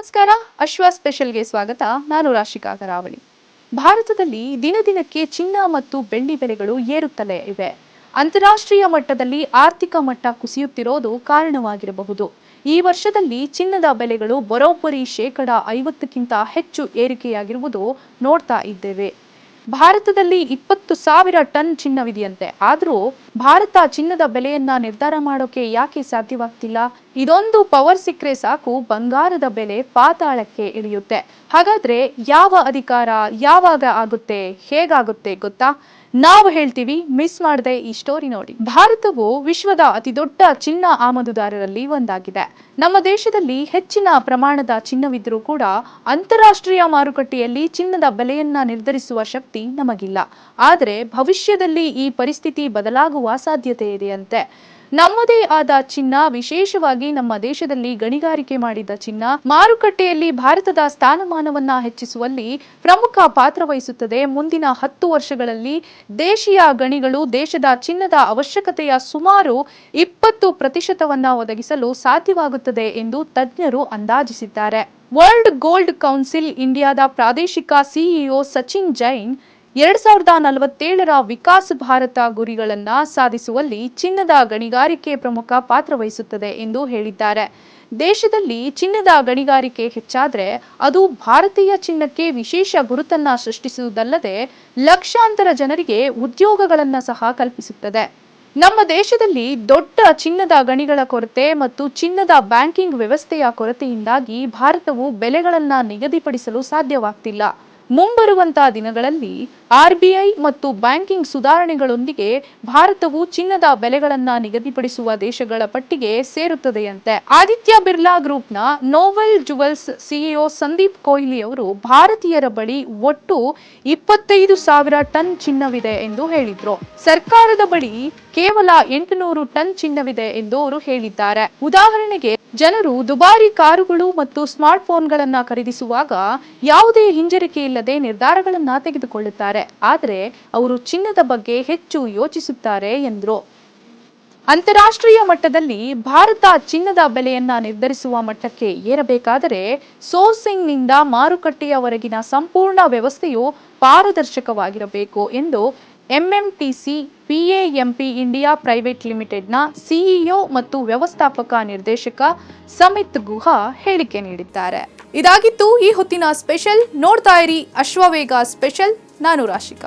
ನಮಸ್ಕಾರ. ಅಶ್ವ ಸ್ಪೆಷಲ್ಗೆ ಸ್ವಾಗತ. ನಾನು ರಾಶಿಕಾ ಕರಾವಳಿ. ಭಾರತದಲ್ಲಿ ದಿನ ದಿನಕ್ಕೆ ಚಿನ್ನ ಮತ್ತು ಬೆಳ್ಳಿ ಬೆಲೆಗಳು ಏರುತ್ತಲೇ ಇವೆ. ಅಂತಾರಾಷ್ಟ್ರೀಯ ಮಟ್ಟದಲ್ಲಿ ಆರ್ಥಿಕ ಮಟ್ಟ ಕುಸಿಯುತ್ತಿರೋದು ಕಾರಣವಾಗಿರಬಹುದು. ಈ ವರ್ಷದಲ್ಲಿ ಚಿನ್ನದ ಬೆಲೆಗಳು ಬರೋಬ್ಬರಿ ಶೇಕಡ ಐವತ್ತಕ್ಕಿಂತ ಹೆಚ್ಚು ಏರಿಕೆಯಾಗಿರುವುದು ನೋಡ್ತಾ ಇದ್ದೇವೆ. ಭಾರತದಲ್ಲಿ ಇಪ್ಪತ್ತು ಸಾವಿರ ಟನ್ ಚಿನ್ನವಿದೆಯಂತೆ. ಆದರೂ ಭಾರತ ಚಿನ್ನದ ಬೆಲೆಯನ್ನ ನಿರ್ಧಾರ ಮಾಡೋಕೆ ಯಾಕೆ ಸಾಧ್ಯವಾಗ್ತಿಲ್ಲ? ಇದೊಂದು ಪವರ್ ಸಿಕ್ಕರೆ ಸಾಕು, ಬಂಗಾರದ ಬೆಲೆ ಪಾತಾಳಕ್ಕೆ ಇಳಿಯುತ್ತೆ. ಹಾಗಾದ್ರೆ ಯಾವ ಅಧಿಕಾರ ಯಾವಾಗ ಆಗುತ್ತೆ? ಹೇಗಾಗುತ್ತೆ ಗೊತ್ತಾ? ನಾವು ಹೇಳ್ತೀವಿ ಮಿಸ್ ಮಾಡದೆ ಈ ಸ್ಟೋರಿ ನೋಡಿ. ಭಾರತವು ವಿಶ್ವದ ಅತಿದೊಡ್ಡ ಚಿನ್ನ ಆಮದುದಾರರಲ್ಲಿ ಒಂದಾಗಿದೆ. ನಮ್ಮ ದೇಶದಲ್ಲಿ ಹೆಚ್ಚಿನ ಪ್ರಮಾಣದ ಚಿನ್ನವಿದ್ದರೂ ಕೂಡ ಅಂತಾರಾಷ್ಟ್ರೀಯ ಮಾರುಕಟ್ಟೆಯಲ್ಲಿ ಚಿನ್ನದ ಬೆಲೆಯನ್ನ ನಿರ್ಧರಿಸುವ ಶಕ್ತಿ ನಮಗಿಲ್ಲ. ಆದರೆ ಭವಿಷ್ಯದಲ್ಲಿ ಈ ಪರಿಸ್ಥಿತಿ ಬದಲಾಗುವ ಸಾಧ್ಯತೆ ಇದೆಯಂತೆ. ನಮ್ಮದೇ ಆದ ಚಿನ್ನ, ವಿಶೇಷವಾಗಿ ನಮ್ಮ ದೇಶದಲ್ಲಿ ಗಣಿಗಾರಿಕೆ ಮಾಡಿದ ಚಿನ್ನ, ಮಾರುಕಟ್ಟೆಯಲ್ಲಿ ಭಾರತದ ಸ್ಥಾನಮಾನವನ್ನ ಹೆಚ್ಚಿಸುವಲ್ಲಿ ಪ್ರಮುಖ ಪಾತ್ರ ವಹಿಸುತ್ತದೆ. ಮುಂದಿನ ಹತ್ತು ವರ್ಷಗಳಲ್ಲಿ ದೇಶೀಯ ಗಣಿಗಳು ದೇಶದ ಚಿನ್ನದ ಅವಶ್ಯಕತೆಯ ಸುಮಾರು ಇಪ್ಪತ್ತು ಪ್ರತಿಶತವನ್ನ ಒದಗಿಸಲು ಸಾಧ್ಯವಾಗುತ್ತದೆ ಎಂದು ತಜ್ಞರು ಅಂದಾಜಿಸಿದ್ದಾರೆ. ವರ್ಲ್ಡ್ ಗೋಲ್ಡ್ ಕೌನ್ಸಿಲ್ ಇಂಡಿಯಾದ ಪ್ರಾದೇಶಿಕ ಸಿಇಒ ಸಚಿನ್ ಜೈನ್ ಎರಡ್ ಸಾವಿರದ ನಲವತ್ತೇಳರ ವಿಕಾಸ್ ಭಾರತ ಗುರಿಗಳನ್ನ ಸಾಧಿಸುವಲ್ಲಿ ಚಿನ್ನದ ಗಣಿಗಾರಿಕೆ ಪ್ರಮುಖ ಪಾತ್ರ ವಹಿಸುತ್ತದೆ ಎಂದು ಹೇಳಿದ್ದಾರೆ. ದೇಶದಲ್ಲಿ ಚಿನ್ನದ ಗಣಿಗಾರಿಕೆ ಹೆಚ್ಚಾದರೆ ಅದು ಭಾರತೀಯ ಚಿನ್ನಕ್ಕೆ ವಿಶೇಷ ಗುರುತನ್ನ ಸೃಷ್ಟಿಸುವುದಲ್ಲದೆ ಲಕ್ಷಾಂತರ ಜನರಿಗೆ ಉದ್ಯೋಗಗಳನ್ನ ಸಹ ಕಲ್ಪಿಸುತ್ತದೆ. ನಮ್ಮ ದೇಶದಲ್ಲಿ ದೊಡ್ಡ ಚಿನ್ನದ ಗಣಿಗಳ ಕೊರತೆ ಮತ್ತು ಚಿನ್ನದ ಬ್ಯಾಂಕಿಂಗ್ ವ್ಯವಸ್ಥೆಯ ಕೊರತೆಯಿಂದಾಗಿ ಭಾರತವು ಬೆಲೆಗಳನ್ನ ನಿಗದಿಪಡಿಸಲು ಸಾಧ್ಯವಾಗ್ತಿಲ್ಲ. ಮುಂಬರುವಂತಹ ದಿನಗಳಲ್ಲಿ ಆರ್ಬಿಐ ಮತ್ತು ಬ್ಯಾಂಕಿಂಗ್ ಸುಧಾರಣೆಗಳೊಂದಿಗೆ ಭಾರತವು ಚಿನ್ನದ ಬೆಲೆಗಳನ್ನು ನಿಗದಿಪಡಿಸುವ ದೇಶಗಳ ಪಟ್ಟಿಗೆ ಸೇರುತ್ತದೆಯಂತೆ. ಆದಿತ್ಯ ಬಿರ್ಲಾ ಗ್ರೂಪ್ನ Novel Jewels CEO Sandeep Kohli ಅವರು ಭಾರತೀಯರ ಬಳಿ ಒಟ್ಟು ಇಪ್ಪತ್ತೈದು ಸಾವಿರ ಟನ್ ಚಿನ್ನವಿದೆ ಎಂದು ಹೇಳಿದ್ರು. ಸರ್ಕಾರದ ಬಳಿ ಕೇವಲ ಎಂಟುನೂರು ಟನ್ ಚಿನ್ನವಿದೆ ಎಂದು ಅವರು ಹೇಳಿದ್ದಾರೆ. ಉದಾಹರಣೆಗೆ, ಜನರು ದುಬಾರಿ ಕಾರುಗಳು ಮತ್ತು ಸ್ಮಾರ್ಟ್ ಫೋನ್ಗಳನ್ನ ಖರೀದಿಸುವಾಗ ಯಾವುದೇ ಹಿಂಜರಿಕೆ ಇಲ್ಲದೆ ನಿರ್ಧಾರಗಳನ್ನ ತೆಗೆದುಕೊಳ್ಳುತ್ತಾರೆ. ಆದರೆ, ಅವರು ಚಿನ್ನದ ಬಗ್ಗೆ ಹೆಚ್ಚು ಯೋಚಿಸುತ್ತಾರೆ ಎಂದರು. ಅಂತಾರಾಷ್ಟ್ರೀಯ ಮಟ್ಟದಲ್ಲಿ ಭಾರತ ಚಿನ್ನದ ಬೆಲೆಯನ್ನ ನಿರ್ಧರಿಸುವ ಮಟ್ಟಕ್ಕೆ ಏರಬೇಕಾದರೆ ಸೋರ್ಸಿಂಗ್ನಿಂದ ಮಾರುಕಟ್ಟೆಯವರೆಗಿನ ಸಂಪೂರ್ಣ ವ್ಯವಸ್ಥೆಯು ಪಾರದರ್ಶಕವಾಗಿರಬೇಕು ಎಂದು ಎಂಎಂಟಿಸಿ, ಪಿಎಎಂಪಿ ಇಂಡಿಯಾ ಪ್ರೈವೇಟ್ ಲಿಮಿಟೆಡ್ನ ಸಿಇಒ ಮತ್ತು ವ್ಯವಸ್ಥಾಪಕ ನಿರ್ದೇಶಕ ಸಮಿತ್ ಗುಹಾ ಹೇಳಿಕೆ ನೀಡಿದ್ದಾರೆ. ಇದಾಗಿತ್ತು ಈ ಹೊತ್ತಿನ ಸ್ಪೆಷಲ್. ನೋಡ್ತಾ ಇರಿ ಅಶ್ವವೇಗ ಸ್ಪೆಷಲ್. ನಾನು ರಾಶಿಕಾ.